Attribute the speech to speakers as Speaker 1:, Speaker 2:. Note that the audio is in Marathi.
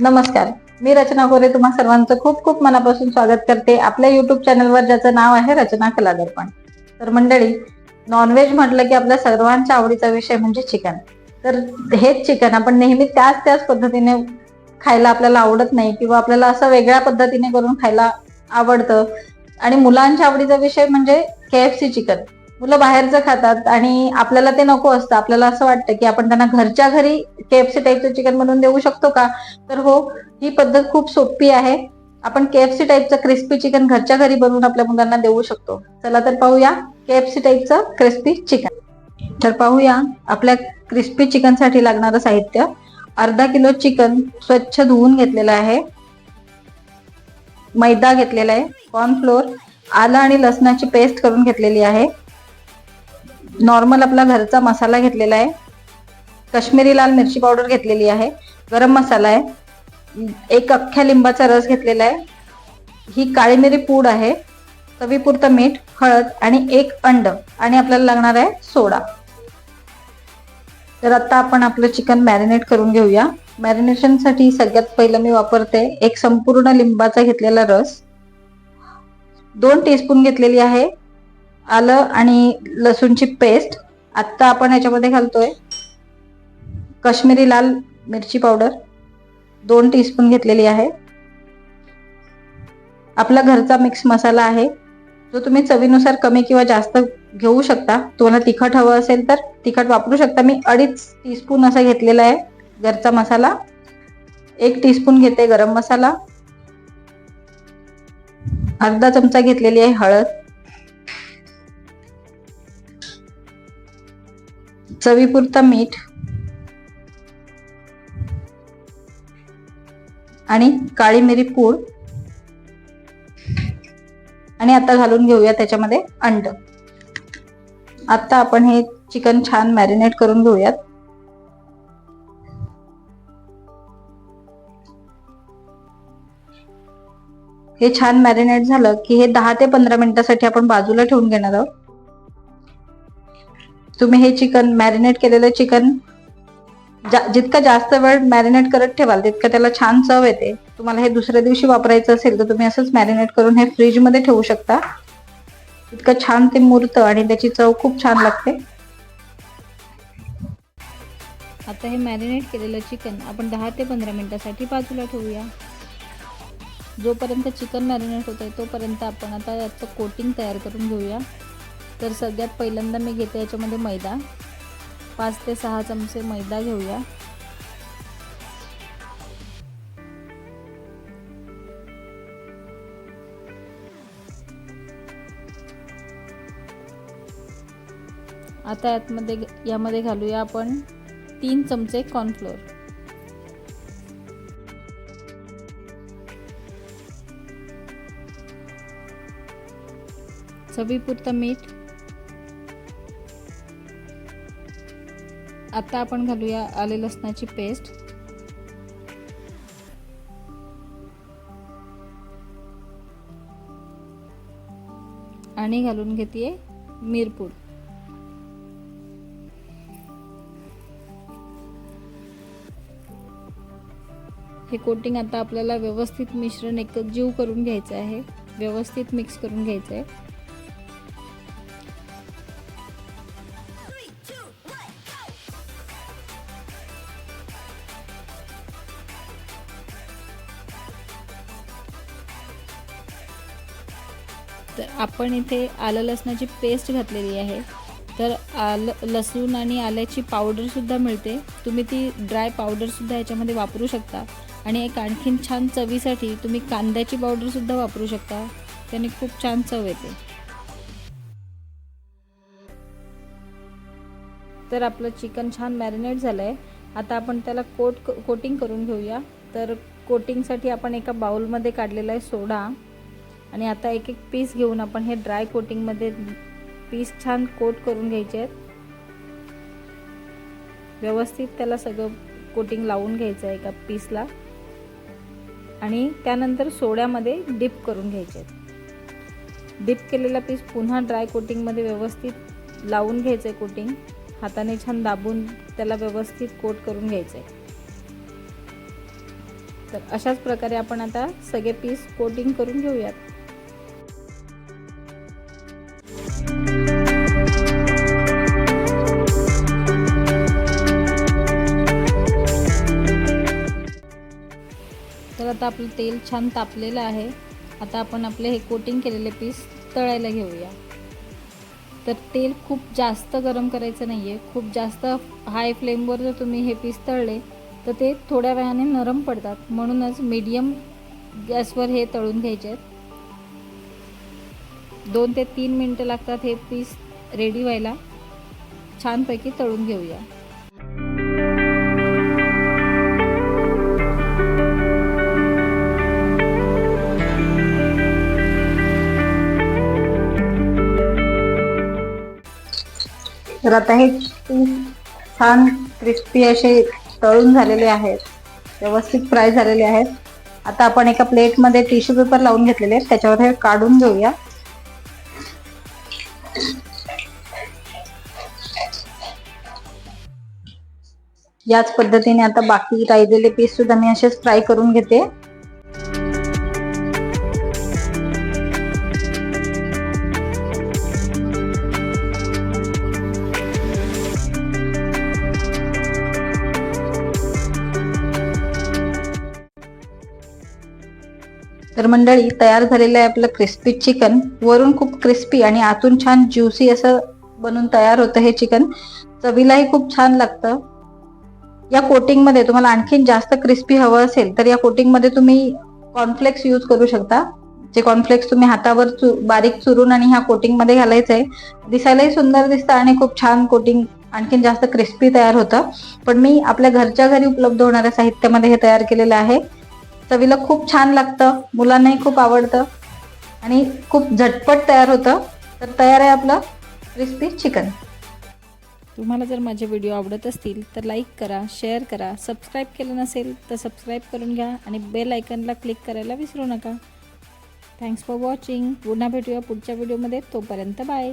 Speaker 1: नमस्कार. मी रचना गोरे तुम्हा सर्वांचं खूप खूप मनापासून स्वागत करते. आपल्या युट्यूब चॅनलवर ज्याचं नाव आहे रचना कला दर्पण तर मंडळी नॉनव्हेज म्हटलं की आपल्या सर्वांच्या आवडीचा विषय म्हणजे चिकन तर हेच चिकन आपण नेहमी त्याच त्याच पद्धतीने खायला आपल्याला आवडत नाही किंवा आपल्याला असं वेगळ्या पद्धतीने करून खायला आवडतं. आणि मुलांच्या आवडीचा विषय म्हणजे के एफ सी चिकन मुलं बाहेरचं खातात आणि आपल्याला ते नको असतं. आपल्याला असं वाटतं की आपण त्यांना घरच्या घरी केएफसी टाईपचं चिकन बनवून देऊ शकतो का? तर हो ही पद्धत खूप सोपी आहे. आपण केएफसी टाईपचं क्रिस्पी चिकन घरच्या घरी बनवून आपल्या मुलांना देऊ शकतो. चला तर पाहूया केएफसी टाईपचं क्रिस्पी चिकन तर पाहूया आपल्या क्रिस्पी चिकनसाठी लागणारं साहित्य. अर्धा किलो चिकन स्वच्छ धुवून घेतलेलं आहे. मैदा घेतलेला आहे. कॉर्नफ्लोअर आलं आणि लसणाची पेस्ट करून घेतलेली आहे. नॉर्मल आपला घरचा मसाला घेतलेला आहे. काश्मीरी लाल मिरची पावडर घेतलेली आहे. गरम मसाला आहे. एक अख्ख्या लिंबाचा रस घेतलेला आहे. ही काळी मिरी पूड आहे. चवीपुरतं मीठ हळद आणि एक अंड आणि आपल्याला लागणार आहे सोडा. तर आता आपण आपलं चिकन मॅरिनेट करून घेऊया. मॅरिनेशनसाठी सगळ्यात पहिलं मी वापरते एक संपूर्ण लिंबाचा घेतलेला रस. दोन टीस्पून घेतलेली आहे आलं आणि लसूणची पेस्ट आत्ता आपण याच्यामध्ये घालतोय काश्मीरी लाल मिरची पावडर दोन टीस्पून घेतलेली आहे. आपला घरचा मिक्स मसाला आहे. जो तुम्ही चवीनुसार कमी किंवा जास्त घेऊ शकता. तुम्हाला तिखट हवं असेल तर तिखट वापरू शकता. मी अडीच टीस्पून असा घेतलेला आहे घरचा मसाला. एक टीस्पून घेते गरम मसाला. अर्धा चमचा घेतलेली आहे हळद. चवीपुरता मीठ आणि काळी मिरी पूड. आणि आता घालून घेऊया त्याच्यामध्ये अंड. आता आपण हे चिकन छान मॅरिनेट करून घेऊयात. हे छान मॅरिनेट झालं की हे दहा ते पंधरा मिनिटासाठी आपण बाजूला ठेवून घेणार आहोत. तुम्ही हे चिकन मॅरिनेट केलेलं चिकन जा, जितका जास्त वेळ मॅरिनेट करत ठेवाल तितकं त्याला छान चव येते. तुम्हाला हे दुसऱ्या दिवशी वापरायचं असेल तर तुम्ही असंच मॅरिनेट करून हे फ्रीजमध्ये ठेवू शकता. इतकं छान ते मुरतं आणि त्याची चव खूप छान लागते.
Speaker 2: आता हे मॅरिनेट केलेलं चिकन आपण दहा ते पंधरा मिनटासाठी बाजूला ठेवूया. जोपर्यंत चिकन मॅरिनेट होत आहे तोपर्यंत आपण आता याचं कोटिंग तयार करून घेऊया. तर सगळ्यात पहिल्यांदा मी घेते याच्यामध्ये मैदा. पाच ते सहा चमचे मैदा घेऊया. आता यातमध्ये यामध्ये घालूया आपण तीन चमचे कॉर्नफ्लोअर चवीपुरतं मीठ आता आपण घालूया आले लसणाची पेस्ट. आणि घालून घेते मिरपूड. हे कोटिंग आता आपल्याला व्यवस्थित मिश्रण एकजीव करून घ्यायचं आहे. व्यवस्थित मिक्स करून घ्यायचं आहे तर आपण इथे आलं लसणाची पेस्ट घातलेली आहे. तर आलं लसूण आणि आल्याची पावडरसुद्धा मिळते. तुम्ही ती ड्राय पावडरसुद्धा याच्यामध्ये वापरू शकता. आणि एक आणखीन छान चवीसाठी तुम्ही कांद्याची पावडरसुद्धा वापरू शकता. त्याने खूप छान चव येते. तर आपलं चिकन छान मॅरिनेट झालं आहे आता आपण त्याला कोट कोटिंग करून घेऊया. तर कोटिंगसाठी आपण एका बाउलमध्ये काढलेला आहे सोडा. आणि आता एक एक पीस घेऊन आपण हे ड्राय कोटिंगमध्ये पीस छान कोट करून घ्यायचे आहेत. व्यवस्थित त्याला सगळं कोटिंग लावून घ्यायचं आहे एका पीसला आणि त्यानंतर सोड्यामध्ये डिप करून घ्यायचे आहेत. डिप केलेला पीस पुन्हा ड्राय कोटिंगमध्ये व्यवस्थित लावून घ्यायचं आहे कोटिंग हाताने छान दाबून त्याला व्यवस्थित कोट करून घ्यायचं आहे. तर अशाच प्रकारे आपण आता सगळे पीस कोटिंग करून घेऊयात. आता आपलं तेल छान तापलेलं आहे. आता आपण आपले हे कोटिंग केलेले पीस तळायला घेऊया. तर तेल खूप जास्त गरम करायचं नाही आहे खूप जास्त हाय फ्लेमवर जर तुम्ही हे पीस तळले तर ते थोड्या वेळाने नरम पडतात. म्हणूनच मीडियम गॅसवर हे तळून घ्यायचे. आहेत दोन ते तीन मिनटं लागतात हे पीस रेडी व्हायला. छानपैकी तळून घेऊया.
Speaker 1: तर आता हे छान क्रिस्पी असे तळून झालेले आहेत. व्यवस्थित फ्राय झालेले आहेत. आता आपण एका प्लेटमध्ये टिश्यू पेपर लावून घेतलेले आहेत. त्याच्यावर हे काढून घेऊया. याच पद्धतीने आता बाकी राहिलेले पीस सुद्धा मी असेच फ्राय करून घेते. तर मंडळी तयार झालेलं आहे आपलं क्रिस्पी चिकन वरून खूप क्रिस्पी आणि आतून छान ज्युसी असं बनून तयार होतं हे चिकन चवीलाही खूप छान लागतं. या कोटिंगमध्ये तुम्हाला आणखीन जास्त क्रिस्पी हवं असेल तर या कोटिंगमध्ये तुम्ही कॉर्नफ्लेक्स यूज करू शकता. जे कॉर्नफ्लेक्स तुम्ही हातावर चु- बारीक चुरून आणि ह्या कोटिंगमध्ये घालायचं आहे. दिसायलाही सुंदर दिसतं आणि खूप छान कोटिंग आणखीन जास्त क्रिस्पी तयार होतं. पण मी आपल्या घरच्या घरी उपलब्ध होणाऱ्या साहित्यामध्ये हे तयार केलेलं आहे. चवीला खूप छान लागतं मुलांनाही खूप आवडतं. आणि खूप झटपट तयार होतं. तर तयार आहे आपलं क्रिस्पी चिकन
Speaker 2: तुम्हाला जर माझे व्हिडिओ आवडत असतील तर लाईक करा शेअर करा. सबस्क्राईब केलं नसेल तर सबस्क्राईब करून घ्या. आणि बेल आयकनला क्लिक करायला विसरू नका. थँक्स फॉर वॉचिंग पुन्हा भेटूया पुढच्या व्हिडिओमध्ये तोपर्यंत बाय